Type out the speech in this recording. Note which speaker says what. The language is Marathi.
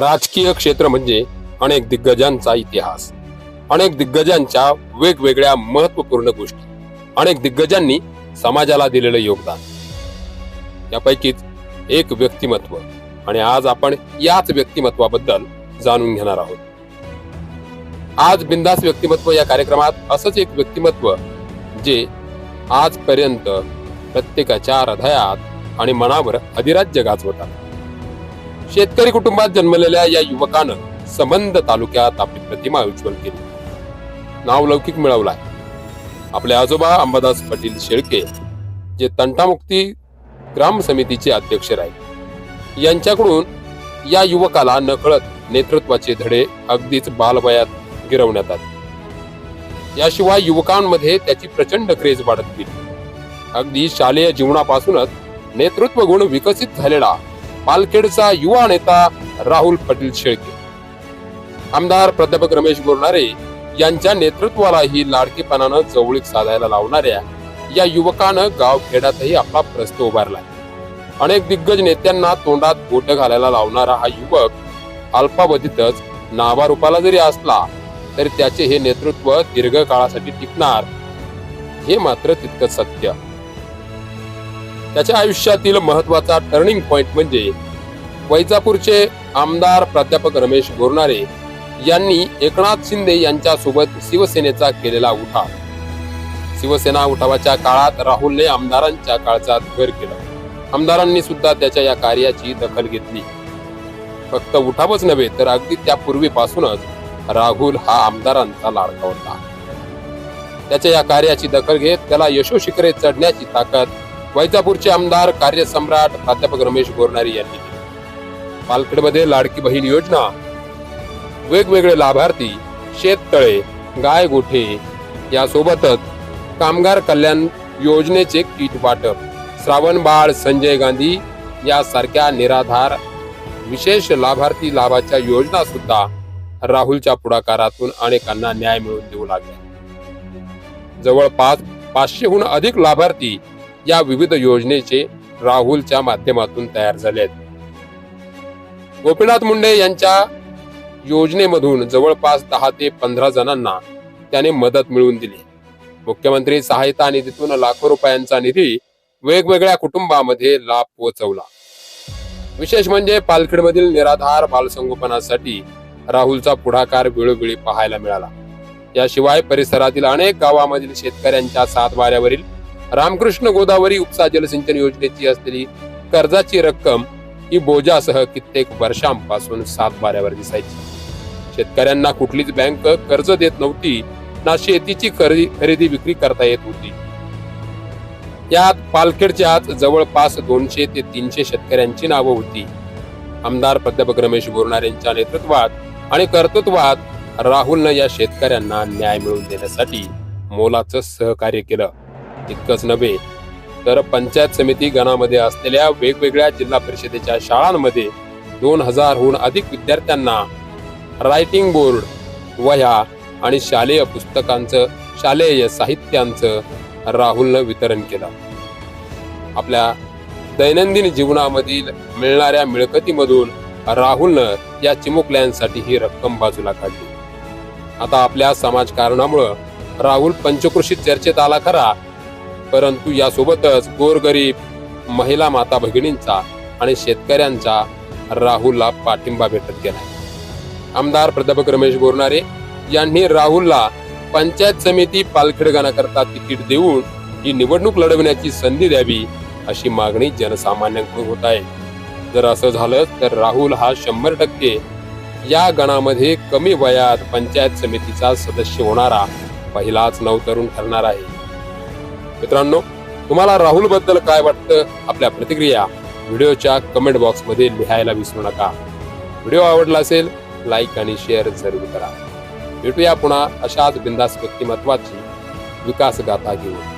Speaker 1: राजकीय क्षेत्र म्हणजे अनेक दिग्गजांचा इतिहास. अनेक दिग्गजांच्या वेगवेगळ्या महत्त्वपूर्ण गोष्टी. अनेक दिग्गजांनी समाजाला दिलेलं योगदान. यापैकीच एक व्यक्तिमत्व आणि आज आपण याच व्यक्तिमत्वाबद्दल जाणून घेणार आहोत. आज बिंदास व्यक्तिमत्व या कार्यक्रमात असंच एक व्यक्तिमत्व जे आजपर्यंत प्रत्येकाच्या हृदयात आणि मनावर अधिराज्य गाजवतात. शेतकरी कुटुंबात जन्मलेल्या या युवकानं संबंध तालुक्यात आपली प्रतिमा उज्ज्वल केली. नावलौकिक मिळवलाय आपले आजोबा अंबादास पाटील शेळके जे तंटामुक्ती ग्राम समितीचे अध्यक्ष राहिले. यांच्याकडून या युवकाला नकळत नेतृत्वाचे धडे अगदीच बालवयात गिरवण्यात आले. याशिवाय युवकांमध्ये त्याची प्रचंड क्रेज वाढत गेली. अगदी शालेय जीवनापासूनच नेतृत्व गुण विकसित झालेला पालखेडचा युवा नेता राहुल पाटील शेळके. आमदार प्राध्यापक रमेश बोरणारे यांच्या नेतृत्वालाही लाडकेपणानं जवळीक साधायला लावणाऱ्या या युवकानं गावखेड्यातही आपला प्रस्त उभारला. अनेक दिग्गज नेत्यांना तोंडात बोट घालायला लावणारा हा युवक अल्पावधीतच नावारूपाला जरी असला तरी त्याचे हे नेतृत्व दीर्घकाळासाठी टिकणार हे मात्र तितकं सत्य. त्याच्या आयुष्यातील महत्त्वाचा टर्निंग पॉइंट म्हणजे वैजापूरचे आमदार प्राध्यापक रमेश बोरणारे यांनी एकनाथ शिंदे यांच्यासोबत शिवसेनेचा केलेला उठाव. शिवसेना उठावाच्या काळात राहुलने आमदारांच्या काळजात घर केलं. आमदारांनी सुद्धा त्याच्या या कार्याची दखल घेतली. फक्त उठावच नव्हे तर अगदी त्यापूर्वीपासूनच राहुल हा आमदारांचा लाडका होता. त्याच्या या कार्याची दखल घेत त्याला यशोशिखरे चढण्याची ताकद वैजापूरचे आमदार कार्यसम्राट प्राध्यापक रमेश गोरणारी यांनी दिली. पालखेडमध्ये लाडकी बहीण योजना. वेगवेगळे लाभार्थी शेततळे गाय गोठे यासोबतच कामगार कल्याण योजनेचे किट वाटप. श्रावण बाळ संजय गांधी यासारख्या निराधार विशेष लाभार्थी लाभाच्या योजना सुद्धा राहुलच्या पुढाकारातून अनेकांना न्याय मिळवून देऊ लागले जवळपास पाचशेहून अधिक लाभार्थी या विविध योजनेचे राहुलच्या माध्यमातून तयार झाले आहेत. गोपीनाथ मुंडे यांच्या योजनेमधून जवळपास दहा ते पंधरा जणांना त्याने मदत मिळवून दिली. मुख्यमंत्री सहायता निधीतून लाखो रुपयांचा निधी वेगवेगळ्या कुटुंबामध्ये लाभ पोहोचवला. विशेष म्हणजे पालखेडमधील निराधार बालसंगोपनासाठी राहुलचा पुढाकार वेळोवेळी पाहायला मिळाला. याशिवाय परिसरातील अनेक गावामधील शेतकऱ्यांच्या सातवाऱ्यावरील रामकृष्ण गोदावरी उपसा जलसिंचन योजनेची असलेली कर्जाची रक्कम ही बोजासह कित्येक वर्षांपासून सातबाऱ्यावर दिसायची. शेतकऱ्यांना कुठलीच बँक कर्ज देत नव्हती ना शेतीची खरेदी विक्री करता येत होती. यात पालखेडच्याच जवळपास दोनशे ते तीनशे शेतकऱ्यांची नावं होती. आमदार प्राध्यापक रमेश बोरणार यांच्या नेतृत्वात आणि कर्तृत्वात राहुलनं या शेतकऱ्यांना न्याय मिळवून देण्यासाठी मोलाचं सहकार्य केलं. इतकंच नव्हे तर पंचायत समिती गणामध्ये असलेल्या वेगवेगळ्या जिल्हा परिषदेच्या शाळांमध्ये दोन हजारहून अधिक विद्यार्थ्यांना रायटिंग बोर्ड वह्या आणि शालेय पुस्तकांचं शालेय साहित्यांचं राहुलनं वितरण केलं. आपल्या दैनंदिन जीवनामधील मिळणाऱ्या मिळकतीमधून राहुलनं या चिमुकल्यांसाठी ही रक्कम बाजूला काढली. आता आपल्या समाजकारणामुळं राहुल पंचकृषी चर्चेत आला खरा परंतु यासोबतच गोरगरीब महिला माता भगिनींचा आणि शेतकऱ्यांचा राहुलला पाठिंबा भेटत गेला. आमदार प्राध्यापक रमेश बोरणारे यांनी राहुलला पंचायत समिती पालखेड गणाकरता तिकीट देऊन ही निवडणूक लढवण्याची संधी द्यावी अशी मागणी जनसामान्यांकडून होत आहे. जर असं झालं तर राहुल हा शंभर टक्के या गणामध्ये कमी वयात पंचायत समितीचा सदस्य होणारा पहिलाच नवतरुण ठरणार आहे. मित्रांनो तुम्हाला राहुलबद्दल काय वाटतं? आपल्या प्रतिक्रिया व्हिडिओच्या कमेंट बॉक्समध्ये लिहायला विसरू नका. व्हिडिओ आवडला असेल लाईक आणि शेअर जरूर करा. भेटूया पुन्हा अशाच बिंदास व्यक्तिमत्वाची विकास गाथा घेऊन.